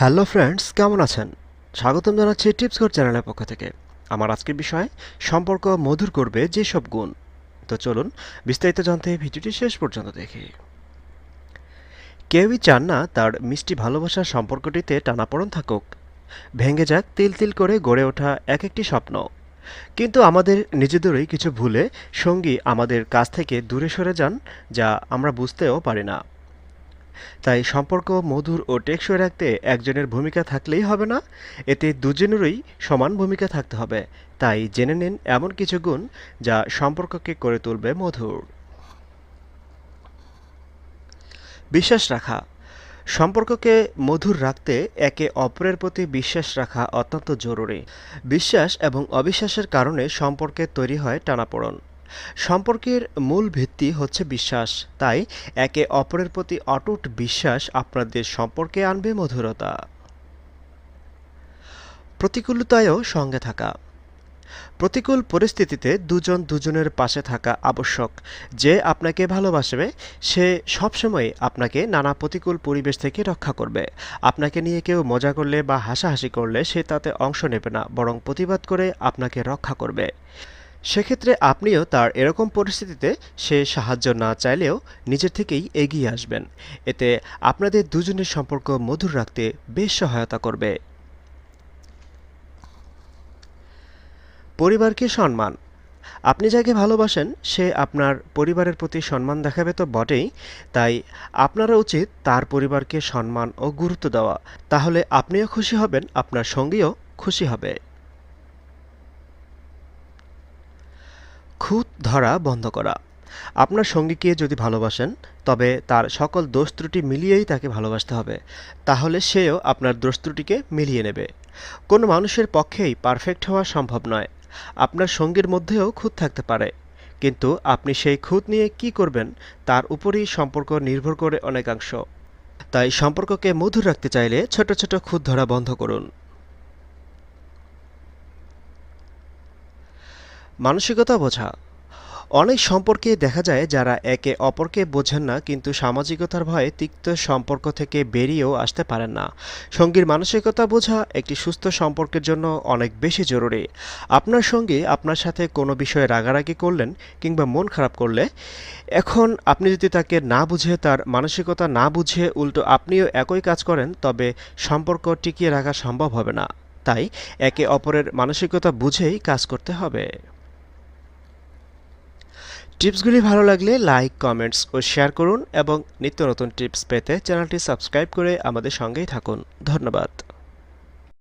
Hello friends, কেমন আছেন? স্বাগতম জানাচ্ছি টিপস কোড চ্যানেলের পক্ষ থেকে। আমার আজকের বিষয়, সম্পর্ক মধুর করবে যেসব গুণ। তো চলুন, বিস্তারিত জানতে ভিডিওটি শেষ পর্যন্ত দেখি। কেউই চান না তার মিষ্টি ভালোবাসার সম্পর্কটিতে টানাপোড়ন থাকুক। ভেঙে যাক তিল তিল করে গড়ে ওঠা এক একটি স্বপ্ন। কিন্তু আমাদের নিজেদেরই কিছু ভুলে সঙ্গী আমাদের কাছ থেকে দূরে সরে যান, যা আমরা বুঝতেও পারি না। তাই সম্পর্ক মধুর ও টেকসই রাখতে একজনের ভূমিকা থাকলেই হবে না, এতে দুজনেরই সমান ভূমিকা থাকতে হবে। তাই জেনে নিন এমন কিছু গুণ যা সম্পর্ককে করে তুলবে মধুর। বিশ্বাস রাখা। সম্পর্ককে মধুর রাখতে একে অপরের প্রতি বিশ্বাস রাখা অত্যন্ত জরুরি। বিশ্বাস এবং অবিশ্বাসের কারণে সম্পর্কে তৈরি হয় টানাপোড়ন। সম্পর্কের মূল ভিত্তি হচ্ছে বিশ্বাস। তাই একে অপরের প্রতি অটুট বিশ্বাস আপনাদের সম্পর্কে আনবে মধুরতা। প্রতিকূলতায়ও সঙ্গে থাকা। প্রতিকূল পরিস্থিতিতে দুজন দুজনের পাশে থাকা আবশ্যক। যে আপনাকে ভালোবাসবে, সে সবসময় আপনাকে নানা প্রতিকূল পরিবেশ থেকে রক্ষা করবে। আপনাকে নিয়ে কেউ মজা করলে বা হাসাহাসি করলে সে তাতে অংশ নেবে না, বরং প্রতিবাদ করে আপনাকে রক্ষা করবে। সেক্ষেত্রে আপনিও তার এরকম পরিস্থিতিতে সে সাহায্য না চাইলেও নিজের থেকেই এগিয়ে আসবেন। এতে আপনাদের দুজনের সম্পর্ক মধুর রাখতে বেশ সহায়তা করবে। পরিবারকে সম্মান। আপনি যাকে ভালোবাসেন, সে আপনার পরিবারের প্রতি সম্মান দেখাবে তো বটেই, তাই আপনারা উচিত তার পরিবারকে সম্মান ও গুরুত্ব দেওয়া। তাহলে আপনিও খুশি হবেন, আপনার সঙ্গীও খুশি হবে। খুঁত ধরা বন্ধ করা। আপনার সঙ্গীকে যদি ভালোবাসেন, তবে তার সকল দোষ ত্রুটি মিলিয়েই তাকে ভালোবাসতে হবে। তাহলে সেও আপনার দোষ ত্রুটিকে মিলিয়ে নেবে। কোনো মানুষের পক্ষেই পারফেক্ট হওয়া সম্ভব নয়। আপনার সঙ্গীর মধ্যেও খুঁত থাকতে পারে। কিন্তু আপনি সেই খুঁত নিয়ে কি করবেন, তার উপরই সম্পর্ক নির্ভর করে অনেকাংশ। তাই সম্পর্ককে মধুর রাখতে চাইলে ছোট ছোট খুঁত ধরা বন্ধ করুন। মানসিকতা বোঝা। অনেক সম্পর্কে দেখা যায় যারা একে অপরকে বোঝেন না, কিন্তু সামাজিকতার ভয়ে তিক্ত সম্পর্ক থেকে বেরিয়েও আসতে পারেন না। সঙ্গীর মানসিকতা বোঝা একটি সুস্থ সম্পর্কের জন্য অনেক বেশি জরুরি। আপনার সঙ্গী আপনার সাথে কোনো বিষয়ে রাগারাগি করলেন কিংবা মন খারাপ করলে, এখন আপনি যদি তাকে না বুঝে, তার মানসিকতা না বুঝে উল্টো আপনিও একই কাজ করেন, তবে সম্পর্ক টিকিয়ে রাখা সম্ভব হবে না। তাই একে অপরের মানসিকতা বুঝেই কাজ করতে হবে। টিপসগুলি ভালো লাগলে লাইক, কমেন্টস ও শেয়ার করুন এবং নিত্য নতুন টিপস পেতে চ্যানেলটি সাবস্ক্রাইব করে আমাদের সঙ্গেই থাকুন। ধন্যবাদ।